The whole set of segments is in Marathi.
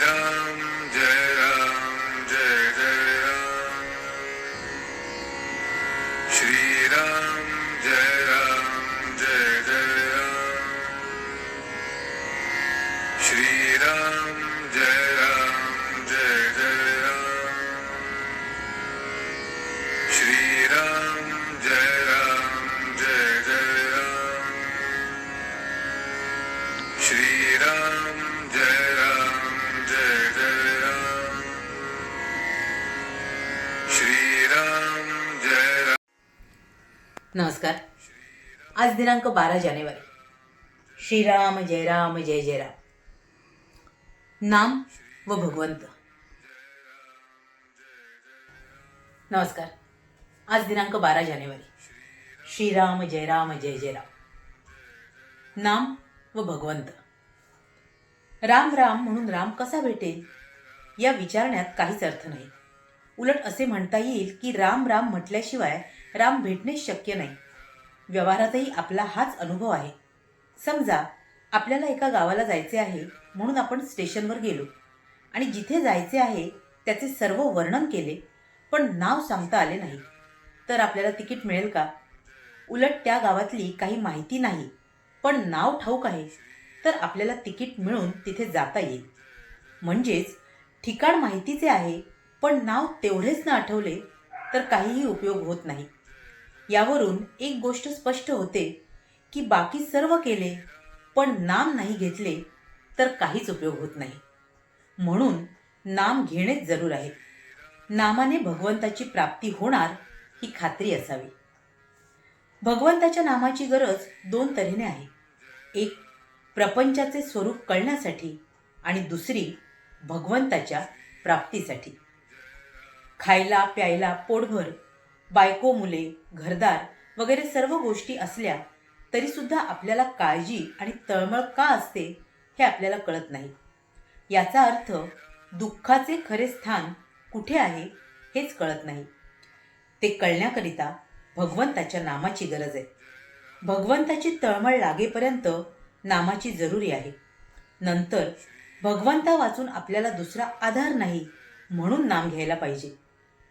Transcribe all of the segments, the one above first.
श्रीराम जय राम नमस्कार. आज दिनांक बारा जानेवारी. श्रीराम जय राम जय जय राम. नाम व भगवंत. नमस्कार. आज दिनांक बारा जानेवारी. श्रीराम जय राम जय जय राम. नाम व भगवंत. राम राम म्हणून राम कसा भेटेल? या विचारण्यात काहीच अर्थ नाही. उलट असे म्हणता येईल की राम राम म्हटल्याशिवाय राम भेटणे शक्य नाही. व्यवहारातही आपला हाच अनुभव आहे. समजा आपल्याला एका गावाला जायचे आहे म्हणून आपण स्टेशनवर गेलो. आणि जिथे जायचे आहे त्याचे सर्व वर्णन केले पण नाव सांगता आले नाही. तर आपल्याला तिकीट मिळेल का? उलट त्या गावातली काही माहिती नाही पण नाव ठाऊक आहे. तर आपल्याला तिकीट मिळून तिथे जाता येईल. म्हणजेच ठिकाण माहितीचे आहे पण नाव तेवढेच न आठवले तर काहीही उपयोग होत नाही. यावरून एक गोष्ट स्पष्ट होते की बाकी सर्व केले पण नाम नाही घेतले तर काहीच उपयोग होत नाही. म्हणून नाम घेणेच जरूर आहे. नामाने भगवंताची प्राप्ती होणार ही खात्री असावी. भगवंताच्या नामाची गरज दोन तऱ्हेने आहे. एक प्रपंचाचे स्वरूप कळण्यासाठी आणि दुसरी भगवंताच्या प्राप्तीसाठी. खायला प्यायला पोटभर बायको मुले घरदार वगैरे सर्व गोष्टी असल्या तरीसुद्धा आपल्याला काळजी आणि तळमळ का असते हे आपल्याला कळत नाही. याचा अर्थ दुःखाचे खरे स्थान कुठे आहे हेच कळत नाही. ते कळण्याकरिता भगवंताच्या नामाची गरज आहे. भगवंताची तळमळ लागेपर्यंत नामाची जरुरी आहे. नंतर भगवंता वाचून आपल्याला दुसरा आधार नाही म्हणून नाम घ्यायला पाहिजे.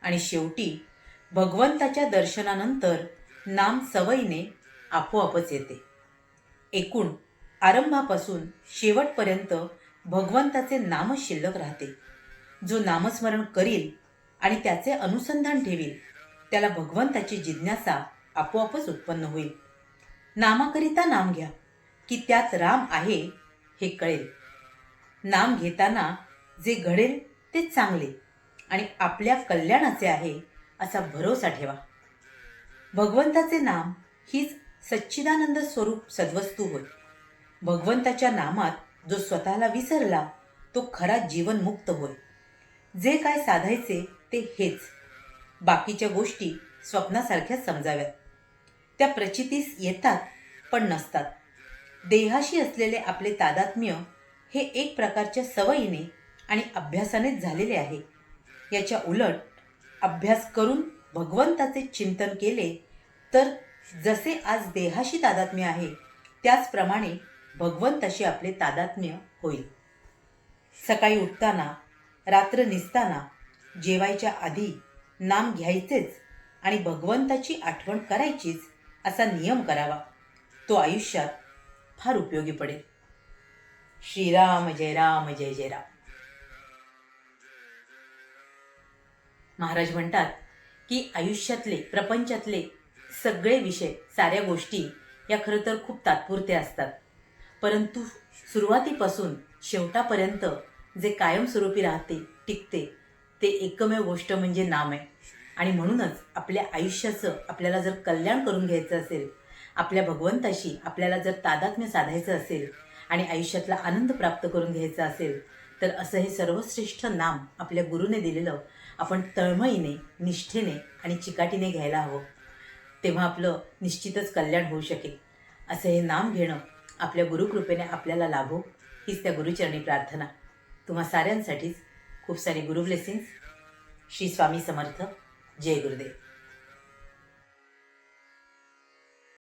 आणि शेवटी भगवंताच्या दर्शनानंतर नाम सवयीने आपोआपच येते. एकूण आरंभापासून शेवटपर्यंत भगवंताचे नाम शिल्लक राहते. जो नामस्मरण करील आणि त्याचे अनुसंधान ठेवील त्याला भगवंताची जिज्ञासा आपोआपच उत्पन्न होईल. नामाकरिता नाम घ्या की त्यात राम आहे हे कळेल. नाम घेताना जे घडेल ते चांगले आणि आपल्या कल्याणाचे आहे असा भरोसा ठेवा. भगवंताचे नाम हीच सच्चिदानंद स्वरूप सद्वस्तू होय. भगवंताच्या नामात जो स्वतःला विसरला तो खरा जीवनमुक्त होय. जे काय साधायचे ते हेच. बाकीच्या गोष्टी स्वप्नासारख्या समजाव्यात. त्या प्रचितीस येतात पण नसतात. देहाशी असलेले आपले तादात्म्य हे एक प्रकारच्या सवयीने आणि अभ्यासानेच झालेले आहे. याच्या उलट अभ्यास करून भगवंताचे चिंतन केले तर जसे आज देहाशी तादात्म्य आहे त्याचप्रमाणे भगवंताशी आपले तादात्म्य होईल. सकाळी उठताना रात्र निसताना जेवायच्या आधी नाम घ्यायचेच आणि भगवंताची आठवण करायचीच असा नियम करावा. तो आयुष्यात फार उपयोगी पडेल. श्रीराम जय राम जय जय राम. महाराज म्हणतात की आयुष्यातले प्रपंचातले सगळे विषय साऱ्या गोष्टी या खरं तर खूप तात्पुरत्या असतात. परंतु सुरुवातीपासून शेवटापर्यंत जे कायमस्वरूपी राहते टिकते ते एकमेव गोष्ट म्हणजे नाम आहे. आणि म्हणूनच आपल्या आयुष्याचं आपल्याला जर कल्याण करून घ्यायचं असेल आपल्या भगवंताशी आपल्याला जर तादात्म्य साधायचं असेल आणि आयुष्यातला आनंद प्राप्त करून घ्यायचा असेल तर असं हे सर्वश्रेष्ठ नाम आपल्या गुरुने दिलेलं आपण तळमळीने निष्ठेने आणि चिकाटीने घ्यायला हवं. तेव्हा आपलं निश्चितच कल्याण होऊ शकेल. असं हे नाम घेणं आपल्या गुरुकृपेने आपल्याला लाभो हीच त्या गुरुचरणी प्रार्थना. तुम्हा साऱ्यांसाठीच खूप सारे गुरु ब्लेसिंग्स श्री स्वामी समर्थ. जय गुरुदेव.